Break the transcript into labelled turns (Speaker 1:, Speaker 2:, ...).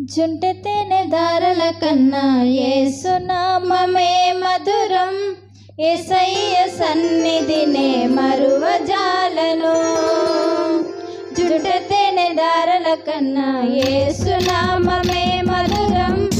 Speaker 1: జుంట తేనె దారల కన్నా ఏసునామమే మధురం. ఎసయ్య సన్నిధినే మరువజాలను. జుంట తేనె దారల కన్నా ఏసునామమే మధురం.